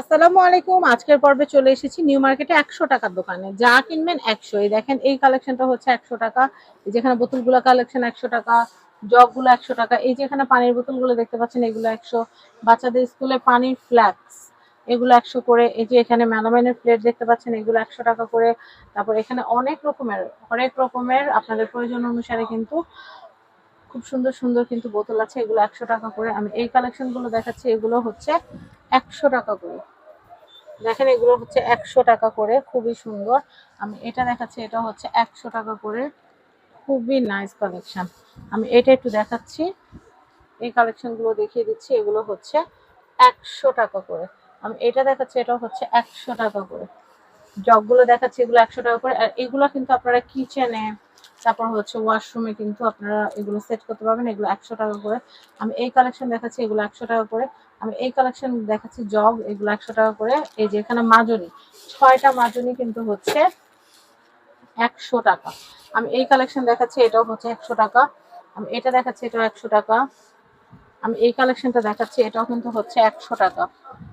আসসালামু আলাইকুম। আজকের পর্বে চলে এসেছি নিউ মার্কেটে একশো টাকার দোকানে। যা কিনবেন একশো। এই দেখেন, এই কালেকশনটা হচ্ছে একশো টাকা। এই যেখানে বোতলগুলো কালেকশন একশো টাকা, জগগুলো একশো টাকা। এই যেখানে পানির বোতলগুলো দেখতে পাচ্ছেন, এগুলো একশো। বাচ্চাদের স্কুলে পানির ফ্ল্যাক্স এগুলো একশো করে। এই যে এখানে ম্যানোমাইনের প্লেট দেখতে পাচ্ছেন, এগুলো একশো টাকা করে। তারপর এখানে অনেক রকমের অনেক রকমের আপনাদের প্রয়োজন অনুসারে কিন্তু খুব সুন্দর সুন্দর কিন্তু বোতল আছে, এগুলো একশো টাকা করে। আমি এই কালেকশনগুলো দেখাচ্ছি, এগুলো হচ্ছে একশো টাকা করে। দেখেন, এগুলো হচ্ছে একশো টাকা করে, খুবই সুন্দর। আমি এটা দেখাচ্ছি, এটা হচ্ছে একশো টাকা করে। খুবই নাইস কালেকশন আমি এটা একটু দেখাচ্ছি। এই কালেকশনগুলো দেখিয়ে দিচ্ছি, এগুলো হচ্ছে একশো টাকা করে। আমি এটা দেখাচ্ছি, এটা হচ্ছে একশো টাকা করে। জগগুলো দেখাচ্ছি, এগুলো একশো টাকা করে। আর এগুলো কিন্তু আপনারা কিচেনে তারপর হচ্ছে ওয়াশরুমে কিন্তু আপনারা এগুলো সেট করতে পারবেন। এগুলো একশো টাকা করে। আমি এই কালেকশন দেখাচ্ছি, এগুলো একশো টাকা করে। আমি এই কালেকশন দেখাচ্ছি জগ এগুলো একশো টাকা করে। এই যে এখানে মাজনি, ছয়টা মাজনি কিন্তু হচ্ছে একশো টাকা। আমি এই কালেকশন দেখাচ্ছি, এটাও হচ্ছে একশো টাকা। আমি এটা দেখাচ্ছি, এটাও একশো টাকা। আমি এই কালেকশনটা দেখাচ্ছি, এটাও কিন্তু হচ্ছে একশো টাকা।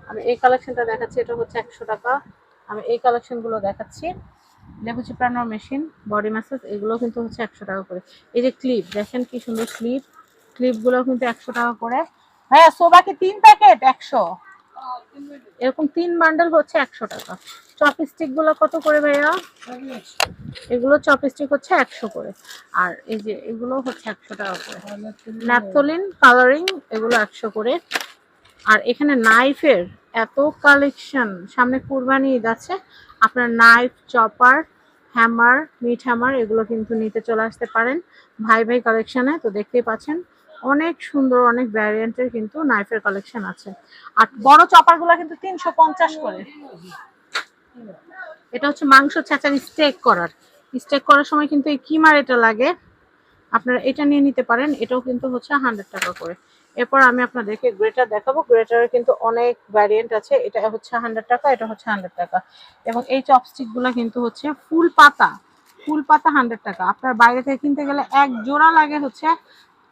আমি এই কালেকশনটা দেখাচ্ছি এটা হচ্ছে একশো টাকা। আমি এই কালেকশনগুলো দেখাচ্ছি। লেবু চিপড়ানোর মেশিন বডি ম্যাসাজ এগুলো কিন্তু হচ্ছে একশো টাকা করে। এই যে ক্লিপ দেখেন কি সুন্দর ক্লিপ ক্লিপগুলো কিন্তু একশো টাকা করে। হ্যাঁ সোবাকে তিন প্যাকেট একশো। এরকম তিন বান্ডেল হচ্ছে একশো টাকা। চপস্টিকগুলো কত করে ভাইয়া? এগুলো চপস্টিক হচ্ছে একশো করে। আর এই যে এগুলো হচ্ছে একশো টাকা করে। ন্যাপথলিন কালারিং এগুলো একশো করে। আর এখানে নাইফের এত কালেকশন সামনে কুরবানি ঈদ আছে, আপনার knife chopper hammer meat hammer এগুলো কিন্তু নিতে চলে আসতে পারেন। ভাই ভাই কালেকশনে তো দেখতেই পাচ্ছেন, অনেক সুন্দর, অনেক ভ্যারিয়েন্টের কিন্তু নাইফের কালেকশন আছে। আর বড় চপারগুলো কিন্তু তিনশো পঞ্চাশ করে। এটা হচ্ছে মাংস ছাঁচার স্টেক করার। স্টেক করার সময় কিন্তু এই কিমার এটা লাগে। আপনারা এটা নিয়ে নিতে পারেন, এটাও কিন্তু হচ্ছে হান্ড্রেড টাকা করে। এরপর আমি আপনাদেরকে গ্রেটার দেখাবো। গ্রেটারের কিন্তু অনেক ভ্যারিয়েন্ট আছে। এটা হচ্ছে হান্ড্রেড টাকা, এটা হচ্ছে হান্ড্রেড টাকা। এবং এই চপস্টিকগুলো কিন্তু হচ্ছে ফুল পাতা। ফুল পাতা হান্ড্রেড টাকা। আপনার বাইরে থেকে কিনতে গেলে এক জোড়া লাগে হচ্ছে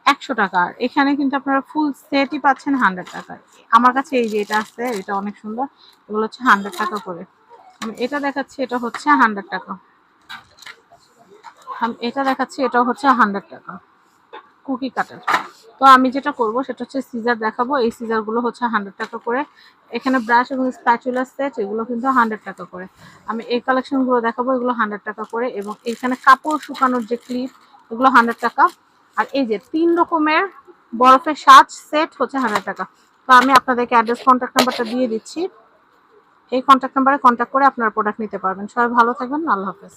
একশো টাকা। আর এখানে কিন্তু আপনারা ফুল সেটই পাচ্ছেন হান্ড্রেড টাকায়। আমার কাছে এই যে এটা আছে, এটা অনেক সুন্দর। এগুলো হচ্ছে হান্ড্রেড টাকা করে। আমি এটা দেখাচ্ছি, এটা হচ্ছে হান্ড্রেড টাকা। আমি এটা দেখাচ্ছি এটা হচ্ছে হান্ড্রেড টাকা। Cookie cutter. তো আমি যেটা করব সেটা হচ্ছে সিজার দেখাবো। এই সিজারগুলো হচ্ছে হান্ড্রেড টাকা করে। এখানে ব্রাশ এবং স্প্যাচুলার সেট এগুলো কিন্তু হান্ড্রেড টাকা করে। আমি এই কালেকশনগুলো দেখাবো, এগুলো হান্ড্রেড টাকা করে এবং এখানে কাপড় শুকানোর যে ক্লিপ এগুলো হান্ড্রেড টাকা। আর এই যে তিন রকমের বরফের সাজ সেট হচ্ছে হান্ড্রেড টাকা। তো আমি আপনাদেরকে অ্যাড্রেস কন্ট্যাক্ট নাম্বারটা দিয়ে দিচ্ছি। এই কন্ট্যাক্ট নাম্বারে কন্ট্যাক্ট করে আপনারা প্রোডাক্ট নিতে পারবেন। সবাই ভালো থাকবেন, আল্লাহ হাফেজ।